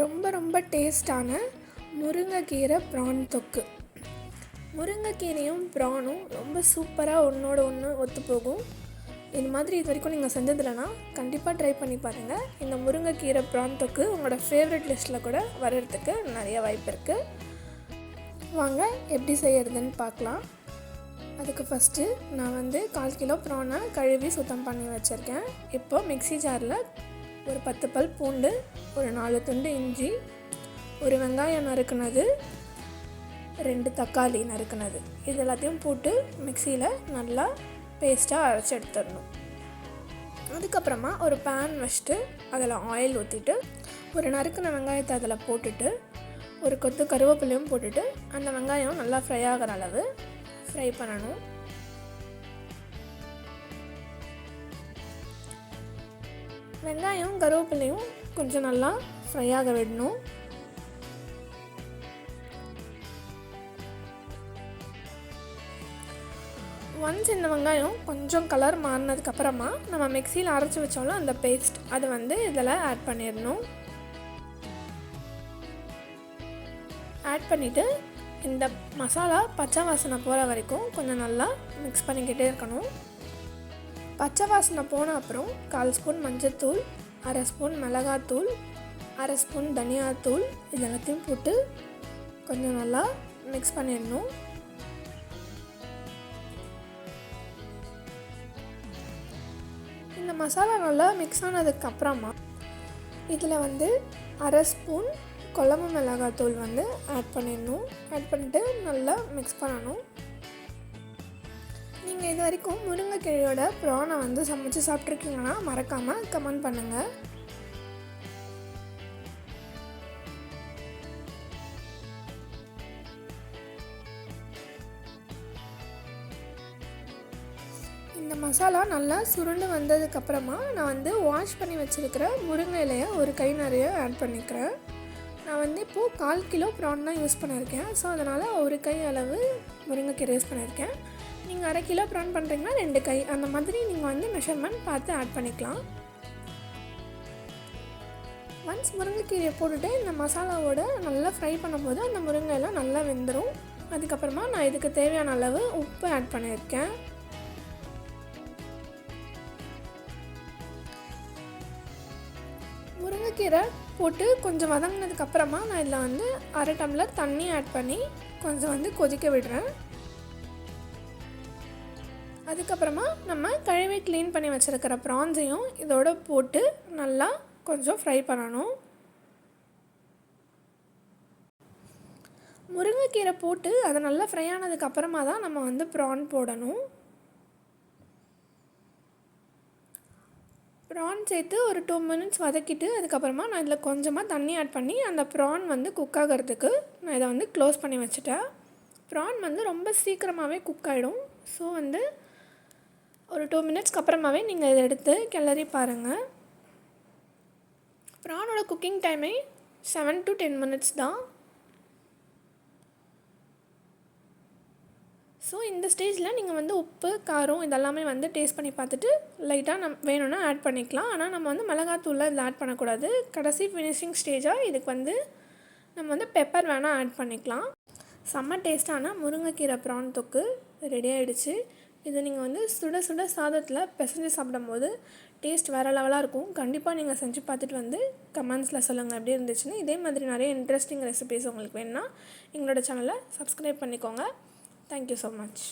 ரொம்ப ரொம்ப டேஸ்டான முருங்கைக்கீரை ப்ரான் தொக்கு. முருங்கைக்கீரையும் ப்ரானும் ரொம்ப சூப்பராக ஒன்றோட ஒன்று ஒத்து போகும் இது மாதிரி இது வரைக்கும் நீங்கள் செஞ்சதில்லைனா கண்டிப்பாக ட்ரை பண்ணி பாருங்கள் இந்த முருங்கைக்கீரை ப்ரான் தொக்கு உங்களோட ஃபேவரட் லிஸ்ட்டில் கூட வர்றதுக்கு நிறைய வாய்ப்பு இருக்குது வாங்க எப்படி செய்யறதுன்னு பார்க்கலாம் அதுக்கு ஃபஸ்ட்டு நான் வந்து கால் கிலோ ப்ரானை கழுவி சுத்தம் பண்ணி வச்சுருக்கேன். இப்போ மிக்ஸி ஜாரில் ஒரு பத்து பல் பூண்டு ஒரு நாலு துண்டு இஞ்சி ஒரு வெங்காயம் நறுக்குனது ரெண்டு தக்காளி நறுக்குனது. இது எல்லாத்தையும் போட்டு மிக்சியில் நல்லா பேஸ்ட்டாக அரைச்சி எடுத்துடணும். அதுக்கப்புறமா ஒரு பேன் வச்சுட்டு அதில் ஆயில் ஊற்றிட்டு ஒரு நறுக்கின வெங்காயத்தை அதில் போட்டுட்டு ஒரு கொத்து கருவேப்பிலையும் போட்டுட்டு அந்த வெங்காயம் நல்லா ஃப்ரை ஆகிற அளவு ஃப்ரை பண்ணணும். வெங்காயம் கருவேப்பிலையும் கொஞ்சம் நல்லா ஃப்ரை ஆக விடணும். ஒன்ஸ் இந்த வெங்காயம் கொஞ்சம் கலர் மாறினதுக்கப்புறமா நம்ம மிக்சியில் அரைச்சி வச்சோம்ல அந்த பேஸ்ட் அதை வந்து இதில் ஆட் பண்ணிடணும். ஆட் பண்ணிவிட்டு இந்த மசாலா பச்சை வாசனை போகிற வரைக்கும் கொஞ்சம் நல்லா மிக்ஸ் பண்ணிக்கிட்டே இருக்கணும். பச்சை வாசனை போன அப்புறம் கால் ஸ்பூன் மஞ்சத்தூள் அரை ஸ்பூன் மிளகாத்தூள் அரை ஸ்பூன் தனியாத்தூள் இது எல்லாத்தையும் போட்டு கொஞ்சம் நல்லா மிக்ஸ் பண்ணிடணும். இந்த மசாலா நல்லா மிக்ஸ் ஆனதுக்கப்புறமா இதில் வந்து அரை ஸ்பூன் குழம்பு மிளகாத்தூள் வந்து ஆட் பண்ணிடணும். ஆட் பண்ணிட்டு நல்லா மிக்ஸ் பண்ணணும். நீங்கள் இது வரைக்கும் முருங்கைக்கீரையோட ப்ரானை வந்து சமைச்சு சாப்பிட்ருக்கீங்கன்னா மறக்காமல் கமெண்ட் பண்ணுங்கள் இந்த மசாலா நல்லா சுருண்டு வந்ததுக்கப்புறமா நான் வந்து வாஷ் பண்ணி வச்சுருக்கிற முருங்கை இலையை ஒரு கை நிறைய ஆட் பண்ணிக்கிறேன். நான் வந்து இப்போது கால் கிலோ ப்ரான் தான் யூஸ் பண்ணியிருக்கேன். ஸோ அதனால் ஒரு கை அளவு முருங்கைக்கீரை யூஸ் பண்ணியிருக்கேன். நீங்கள் அரை கிலோ ப்ரான் பண்ணுறீங்கன்னா ரெண்டு கை. அந்த மாதிரி நீங்கள் வந்து மெஷர்மெண்ட் பார்த்து ஆட் பண்ணிக்கலாம். ஒன்ஸ் முருங்கைக்கீரையை போட்டுட்டு இந்த மசாலாவோட நல்லா ஃப்ரை பண்ணும்போது அந்த முருங்கையெல்லாம் நல்லா வெந்துடும் அதுக்கப்புறமா நான் இதுக்கு தேவையான அளவு உப்பு ஆட் பண்ணியிருக்கேன். முருங்கைக்கீரை போட்டு கொஞ்சம் வதங்கினதுக்கப்புறமா நான் இதில் வந்து அரை டம்ளர் தண்ணி ஆட் பண்ணி கொஞ்சம் வந்து கொதிக்க விடுறேன். அதுக்கப்புறமா நம்ம கழுவி க்ளீன் பண்ணி வச்சுருக்கிற ப்ரான்ஸையும் இதோட போட்டு நல்லா கொஞ்சம் ஃப்ரை பண்ணணும். முருங்கைக்கீரை போட்டு அதை நல்லா ஃப்ரை ஆனதுக்கப்புறமா தான் நம்ம வந்து ப்ரான் போடணும். ப்ரான் சேர்த்து ஒரு டூ மினிட்ஸ் வதக்கிட்டு அதுக்கப்புறமா நான் இதில் கொஞ்சமாக தண்ணி ஆட் பண்ணி அந்த ப்ரான் வந்து குக் ஆகிறதுக்கு நான் இதை வந்து க்ளோஸ் பண்ணி வச்சுட்டேன். ப்ரான் வந்து ரொம்ப சீக்கிரமாகவே குக் ஆகிடும் ஸோ வந்து ஒரு டூ மினிட்ஸ்க்கு அப்புறமாவே நீங்கள் இதை எடுத்து கிளறி பாருங்கள் ப்ரானோட குக்கிங் டைமே செவன் டு டென் மினிட்ஸ் தான். ஸோ இந்த ஸ்டேஜில் நீங்கள் வந்து உப்பு காரம் இதெல்லாமே வந்து டேஸ்ட் பண்ணி பார்த்துட்டு லைட்டாக நம் வேணும்னா ஆட் பண்ணிக்கலாம். ஆனால் நம்ம வந்து மிளகாத்தூளில் இதில் ஆட் பண்ணக்கூடாது. கடைசி ஃபினிஷிங் ஸ்டேஜாக இதுக்கு வந்து நம்ம வந்து பெப்பர் வேணால் ஆட் பண்ணிக்கலாம். செம்ம டேஸ்ட்டான முருங்கைக்கீரை ப்ரான் தொக்கு ரெடி ஆகிடுச்சு இதை நீங்கள் வந்து சுட சுட சாதத்தில் பிசைஞ்சு சாப்பிடும்போது டேஸ்ட் வேறு லெவலாக இருக்கும். கண்டிப்பாக நீங்கள் செஞ்சு பார்த்துட்டு வந்து கமெண்ட்ஸில் சொல்லுங்கள் எப்படி இருந்துச்சுன்னு. இதே மாதிரி நிறைய இன்ட்ரெஸ்டிங் ரெசிபிஸ் உங்களுக்கு வேணுன்னா எங்களோட சேனலை சப்ஸ்கிரைப் பண்ணிக்கோங்க. Thank you so much